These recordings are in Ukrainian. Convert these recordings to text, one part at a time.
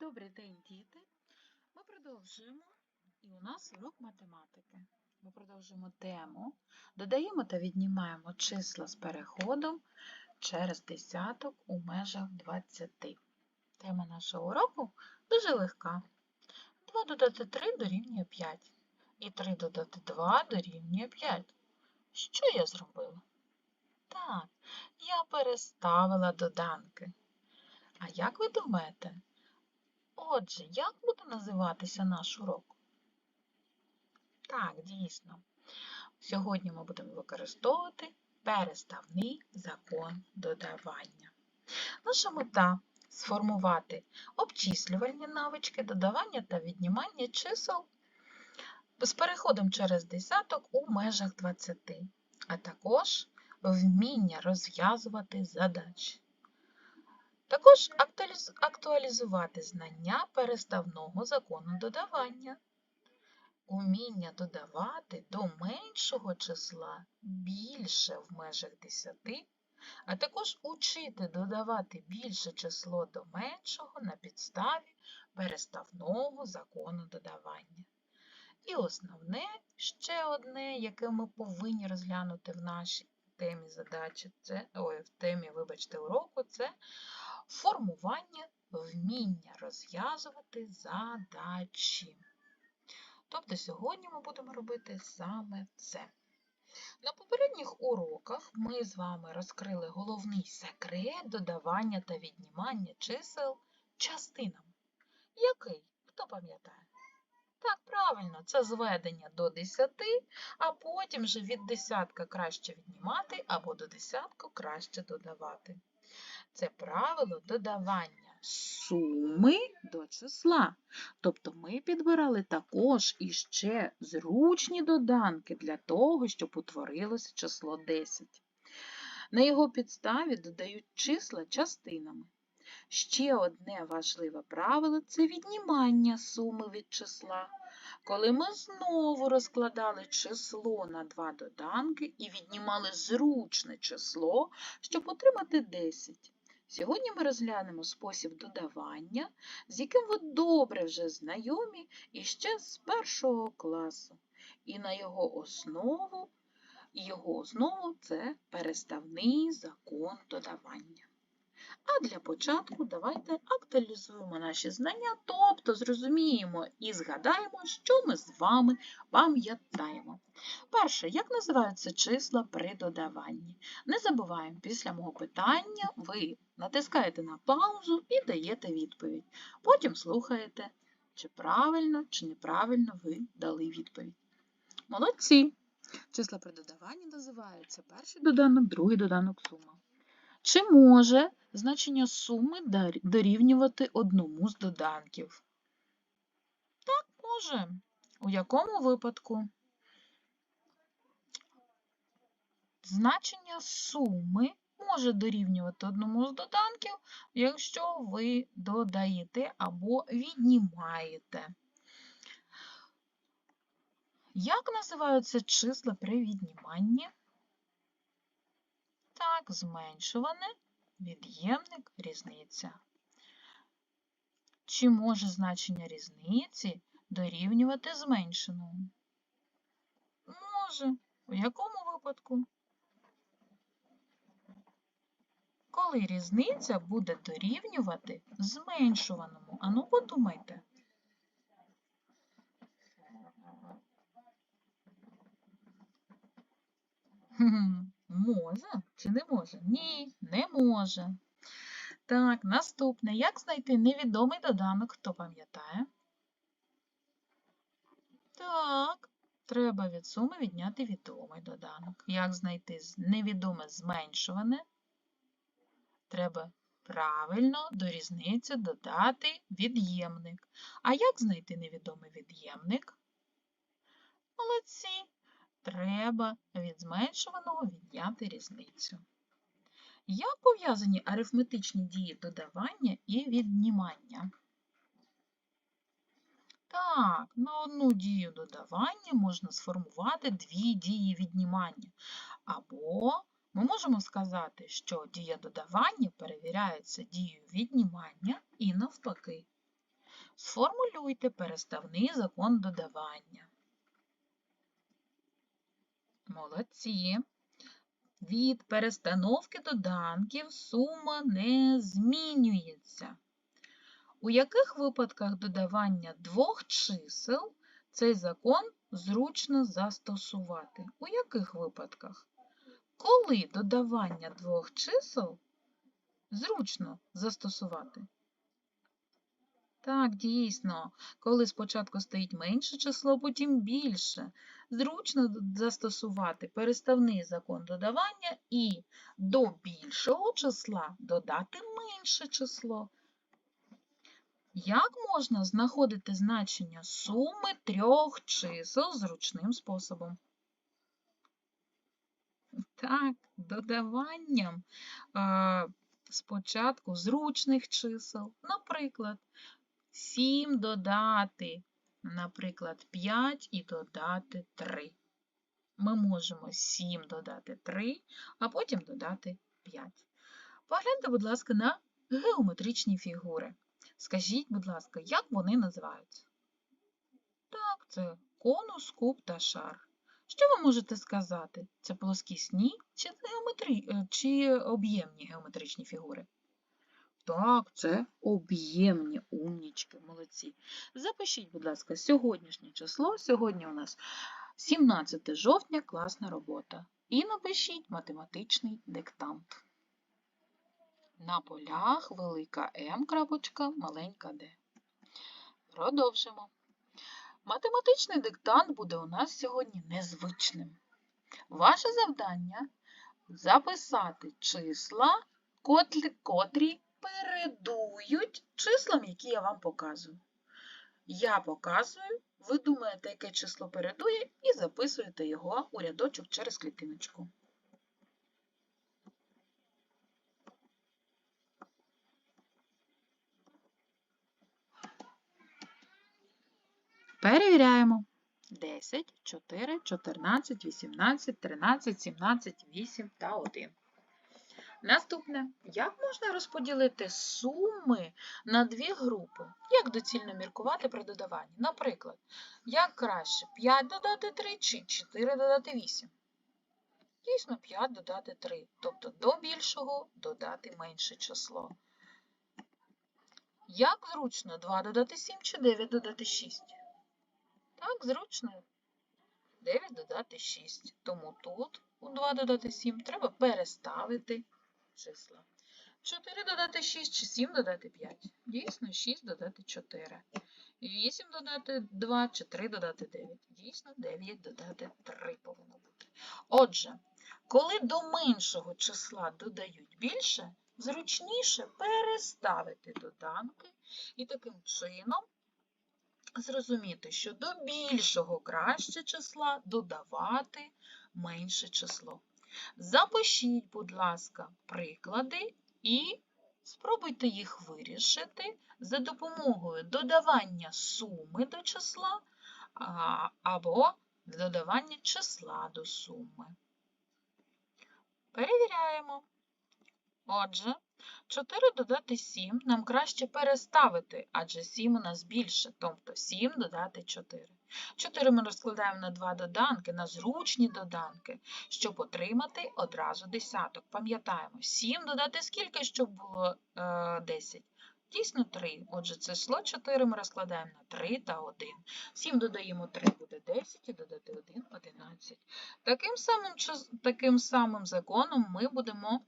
Добрий день, діти! Ми продовжуємо, і у нас урок математики. Ми продовжуємо тему. Додаємо та віднімаємо числа з переходом через десяток у межах 20. Тема нашого уроку дуже легка. 2 додати 3 дорівнює 5. І 3 додати 2 дорівнює 5. Що я зробила? Так, я переставила доданки. А як ви думаєте? Отже, як буде називатися наш урок? Так, дійсно. Сьогодні ми будемо використовувати переставний закон додавання. Наша мета сформувати обчислювальні навички додавання та віднімання чисел з переходом через десяток у межах 20, а також вміння розв'язувати задачі. Також актуалізувати знання переставного закону додавання, уміння додавати до меншого числа більше в межах 10, а також учити додавати більше число до меншого на підставі переставного закону додавання. І основне, ще одне, яке ми повинні розглянути в нашій темі задачі, це, ой, в темі, вибачте, уроку, це формування вміння розв'язувати задачі. Тобто сьогодні ми будемо робити саме це. На попередніх уроках ми з вами розкрили головний секрет додавання та віднімання чисел частинами. Який? Хто пам'ятає? Так, правильно, це зведення до 10, а потім вже від десятка краще віднімати або до десятку краще додавати. Це правило додавання суми до числа. Тобто ми підбирали також іще зручні доданки для того, щоб утворилося число 10. На його підставі додають числа частинами. Ще одне важливе правило це віднімання суми від числа. Коли ми знову розкладали число на два доданки і віднімали зручне число, щоб отримати 10. Сьогодні ми розглянемо спосіб додавання, з яким ви добре вже знайомі і ще з першого класу. І на його основу, його основу це переставний закон додавання. А для початку давайте актуалізуємо наші знання, тобто зрозуміємо і згадаємо, що ми з вами пам'ятаємо. Перше, як називаються числа при додаванні? Не забуваємо, після мого питання ви натискаєте на паузу і даєте відповідь. Потім слухаєте, чи правильно, чи неправильно ви дали відповідь. Молодці! Числа при додаванні називаються перший доданок, другий доданок сума. Чи може значення суми дорівнювати одному з доданків? Так, може. У якому випадку? Значення суми може дорівнювати одному з доданків, якщо ви додаєте або віднімаєте. Як називаються числа при відніманні? Так, зменшуване, від'ємник, різниця. Чи може значення різниці дорівнювати зменшеному? Може. У якому випадку? Коли різниця буде дорівнювати зменшуваному? Ану, подумайте. Хм, Може чи не може? Ні, не може. Так, наступне. Як знайти невідомий доданок, хто пам'ятає? Так, треба від суми відняти відомий доданок. Як знайти невідоме зменшуване? Треба правильно до різниці додати від'ємник. А як знайти невідомий від'ємник? Молодці. Треба від зменшуваного відняти різницю. Як пов'язані арифметичні дії додавання і віднімання? Так, на одну дію додавання можна сформувати дві дії віднімання. Або ми можемо сказати, що дія додавання перевіряється дією віднімання і навпаки. Сформулюйте переставний закон додавання. Молодці. Від перестановки доданків сума не змінюється. У яких випадках додавання двох чисел цей закон зручно застосувати? У яких випадках? Коли додавання двох чисел зручно застосувати? Так, дійсно, коли спочатку стоїть менше число, потім більше. Зручно застосувати переставний закон додавання і до більшого числа додати менше число. Як можна знаходити значення суми трьох чисел зручним способом? Так, додаванням спочатку зручних чисел. Наприклад, 7 додати, наприклад, 5 і додати 3. Ми можемо 7 додати 3, а потім додати 5. Погляньте, будь ласка, на геометричні фігури. Скажіть, будь ласка, як вони називаються? Так, це конус, куб та шар. Що ви можете сказати? Це плоскісні чи, геометрі... е, чи об'ємні геометричні фігури? Так, це об'ємні умнічки, молодці. Запишіть, будь ласка, сьогоднішнє число. Сьогодні у нас 17 жовтня, класна робота. І напишіть математичний диктант. На полях велика М крапочка, маленька Д. Продовжимо. Математичний диктант буде у нас сьогодні незвичним. Ваше завдання записати числа, котрі, передують числам, які я вам показую. Я показую, ви думаєте, яке число передує, і записуєте його у рядочок через клітиночку. Перевіряємо. 10, 4, 14, 18, 13, 17, 8 та 1. Наступне. Як можна розподілити суми на дві групи? Як доцільно міркувати при додаванні? Наприклад, як краще 5 додати 3 чи 4 додати 8? Дійсно, 5 додати 3, тобто до більшого додати менше число. Як зручно 2 додати 7 чи 9 додати 6? Так, зручно 9 додати 6. Тому тут у 2 додати 7 треба переставити числа. 4 додати 6 чи 7 додати 5. Дійсно, 6 додати 4. 8 додати 2 чи 3 додати 9. Дійсно, 9 додати 3 повинно бути. Отже, коли до меншого числа додають більше, зручніше переставити доданки і таким чином зрозуміти, що до більшого краще числа додавати менше число. Запишіть, будь ласка, приклади і спробуйте їх вирішити за допомогою додавання суми до числа або додавання числа до суми. Перевіряємо. Отже, 4 додати 7 нам краще переставити, адже 7 у нас більше, тобто 7 додати 4. 4 ми розкладаємо на два доданки, на зручні доданки, щоб отримати одразу десяток. Пам'ятаємо, 7 додати скільки, щоб було е, 10? Дійсно 3. Отже, це число 4 ми розкладаємо на 3 та 1. 7 додаємо 3 буде 10 і додати 1 – 11. Таким самим, таким самим законом ми будемо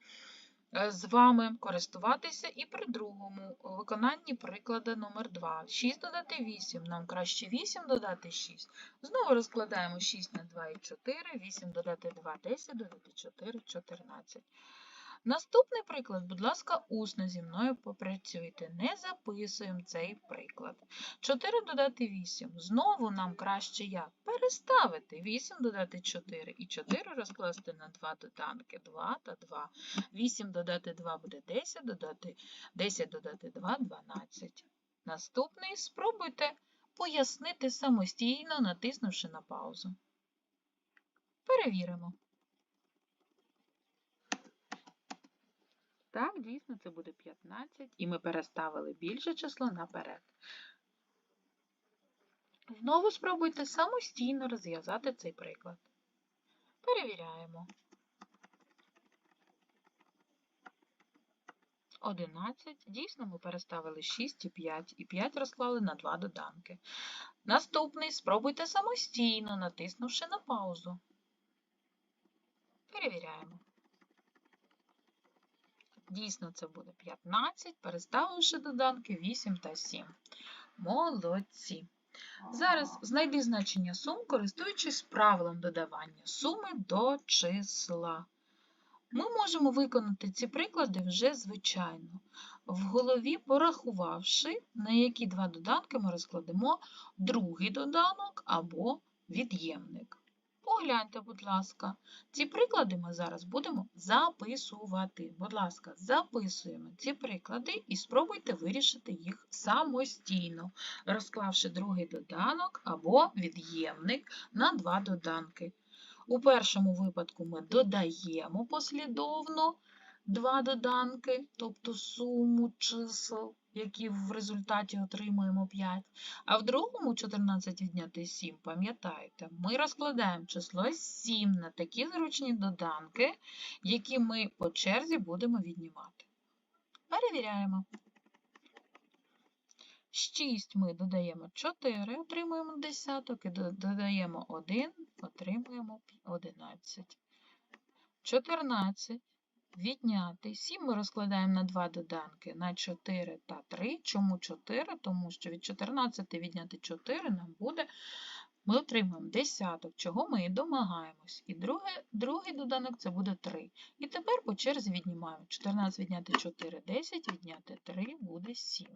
з вами користуватися і при другому виконанні прикладу номер 2. 6 додати 8, нам краще 8 додати 6. Знову розкладаємо 6 на 2 і 4, 8 додати 2, 10, додати 4, 14. Наступний приклад, будь ласка, усно зі мною попрацюйте. Не записуємо цей приклад. 4 додати 8. Знову нам краще як? Переставити 8 додати 4 і 4 розкласти на 2 доданки. 2 та 2. 8 додати 2 буде 10, додати 10 додати 2 – 12. Наступний спробуйте пояснити самостійно, натиснувши на паузу. Перевіримо. Так, дійсно, це буде 15, і ми переставили більше число наперед. Знову спробуйте самостійно розв'язати цей приклад. Перевіряємо. 11. Дійсно, ми переставили 6 і 5, і 5 розклали на два доданки. Наступний спробуйте самостійно, натиснувши на паузу. Перевіряємо. Дійсно, це буде 15, переставивши доданки 8 та 7. Молодці! Зараз знайди значення сум, користуючись правилом додавання суми до числа. Ми можемо виконати ці приклади вже звичайно, в голові порахувавши, на які два доданки ми розкладемо другий доданок або від'ємник. Погляньте, будь ласка, ці приклади ми зараз будемо записувати. Будь ласка, записуємо ці приклади і спробуйте вирішити їх самостійно, розклавши другий доданок або від'ємник на два доданки. У першому випадку ми додаємо послідовно два доданки, тобто суму чисел, які в результаті отримуємо 5. А в другому 14 відняти 7, пам'ятаєте, ми розкладаємо число 7 на такі зручні доданки, які ми по черзі будемо віднімати. Перевіряємо. 6 ми додаємо 4, отримуємо десяток, і додаємо 1, отримуємо 11. 14 відняти. 7 ми розкладаємо на два доданки на 4 та 3. Чому 4? Тому що від 14 відняти 4 нам буде, ми отримаємо десяток, чого ми і домагаємось. І друге, другий доданок це буде 3. І тепер по черзі віднімаємо 14 відняти 4 10, відняти 3 буде 7.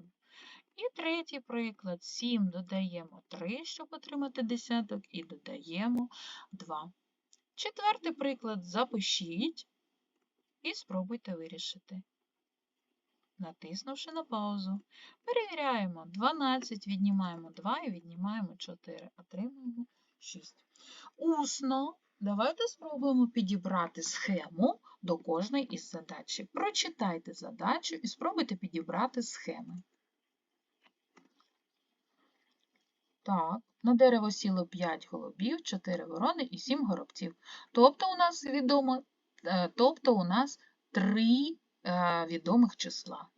І третій приклад. 7 додаємо 3, щоб отримати десяток, і додаємо 2. Четвертий приклад запишіть і спробуйте вирішити. Натиснувши на паузу. Перевіряємо 12, віднімаємо 2 і віднімаємо 4. Отримуємо 6. Усно. Давайте спробуємо підібрати схему до кожної із задач. Прочитайте задачу і спробуйте підібрати схеми. Так, на дерево сіло 5 голубів, 4 ворони і 7 горобців. Тобто у нас відомо, тобто у нас 3 е, відомих числа.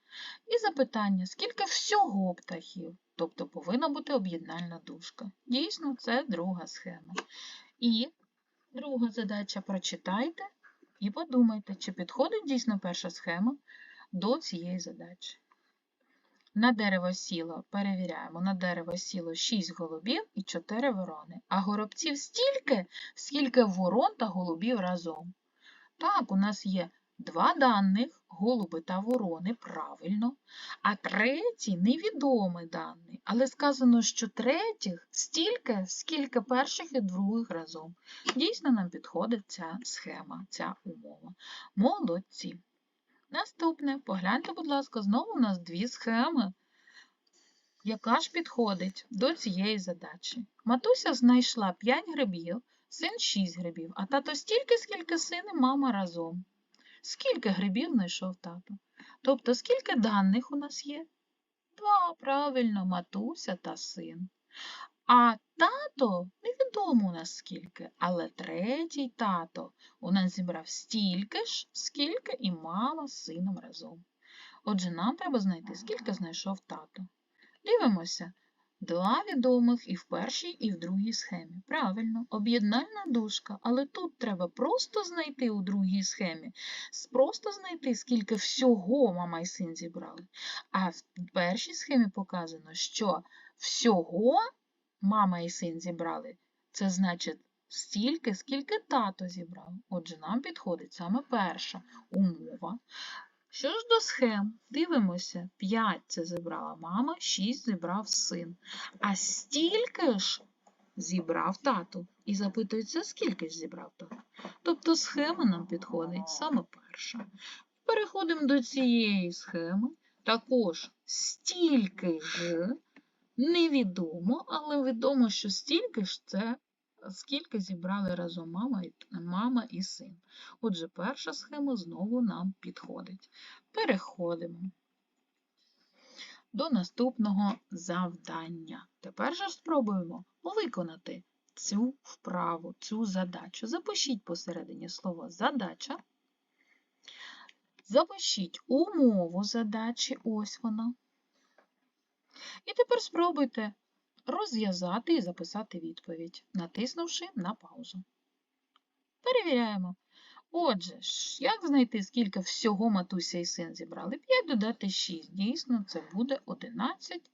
І запитання, скільки всього птахів? Тобто повинна бути об'єднальна дужка. Дійсно, це друга схема. І друга задача прочитайте і подумайте, чи підходить дійсно перша схема до цієї задачі. На дерево сіло, перевіряємо, на дерево сіло 6 голубів і 4 ворони. А горобців стільки, скільки ворон та голубів разом. Так, у нас є два даних голуби та ворони, правильно. А третій невідомий даний. Але сказано, що третіх стільки, скільки перших і других разом. Дійсно, нам підходить ця схема, ця умова. Молодці. Наступне, погляньте, будь ласка, знову у нас дві схеми. Яка ж підходить до цієї задачі? Матуся знайшла 5 грибів, син 6 грибів, а тато стільки, скільки син і мама разом. Скільки грибів знайшов тато? Тобто, скільки даних у нас є? Два, правильно, матуся та син. А тато невідомо у нас скільки, але третій тато у нас зібрав стільки ж, скільки і мама з сином разом. Отже, нам треба знайти, скільки знайшов тато. Дивимося. Два відомих і в першій, і в другій схемі. Правильно, об'єднальна дужка, але тут треба просто знайти у другій схемі, просто знайти, скільки всього мама і син зібрали. А в першій схемі показано, що всього мама і син зібрали, це значить стільки, скільки тато зібрав. Отже, нам підходить саме перша умова. Що ж до схем? Дивимося, 5 це зібрала мама, 6 зібрав син. А стільки ж зібрав тато. І запитується, скільки ж зібрав тато. Тобто схема нам підходить саме перша. Переходимо до цієї схеми. Також стільки ж невідомо, але відомо, що стільки ж це скільки зібрали разом мама і, мама і син. Отже, перша схема знову нам підходить. Переходимо. до наступного завдання. Тепер же спробуємо виконати цю вправу, цю задачу. Запишіть посередині слово задача. Запишіть умову задачі, ось вона. І тепер спробуйте розв'язати і записати відповідь, натиснувши на паузу. Перевіряємо. Отже, як знайти, скільки всього матуся і син зібрали? 5 додати 6. Дійсно, це буде 11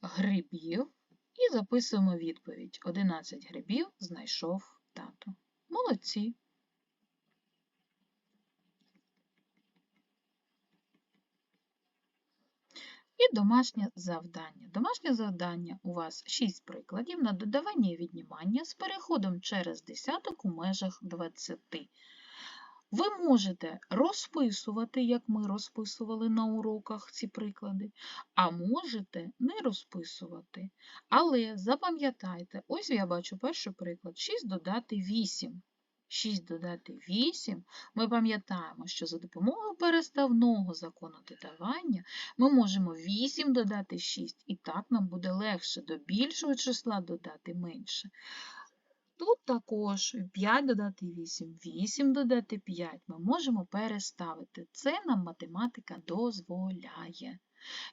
грибів. І записуємо відповідь. 11 грибів знайшов тато. Молодці. І домашнє завдання. Домашнє завдання у вас 6 прикладів на додавання і віднімання з переходом через десяток у межах 20. Ви можете розписувати, як ми розписували на уроках ці приклади, а можете не розписувати. Але запам'ятайте, ось я бачу перший приклад: 6 додати 8. 6 додати 8, ми пам'ятаємо, що за допомогою переставного закону додавання ми можемо 8 додати 6, і так нам буде легше до більшого числа додати менше. Тут також 5 додати 8, 8 додати 5 ми можемо переставити. Це нам математика дозволяє.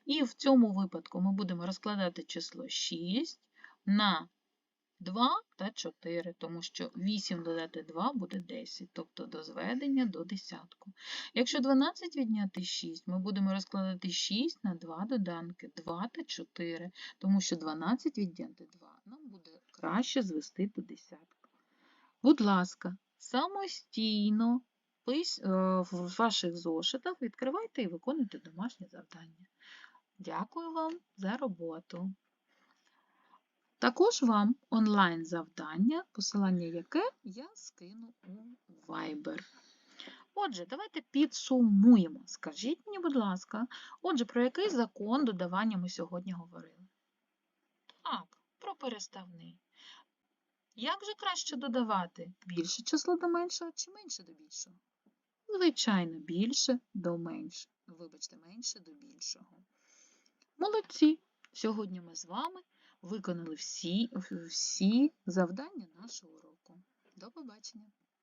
І в цьому випадку ми будемо розкладати число 6 на 2 та 4, тому що 8 додати 2 буде 10, тобто до зведення до десятку. Якщо 12 відняти 6, ми будемо розкладати 6 на 2 доданки, 2 та 4, тому що 12 відняти 2 нам буде краще звести до десятку. Будь ласка, самостійно е, в ваших зошитах відкривайте і виконуйте домашнє завдання. Дякую вам за роботу. Також вам онлайн завдання, посилання яке я скину у Viber. Отже, давайте підсумуємо. Скажіть мені, будь ласка, отже, про який закон додавання ми сьогодні говорили? Так, про переставний. Як же краще додавати? Більше число до меншого чи менше до більшого? Звичайно, більше до меншого. Вибачте, менше до більшого. Молодці! Сьогодні ми з вами виконали всі, всі завдання нашого уроку. До побачення!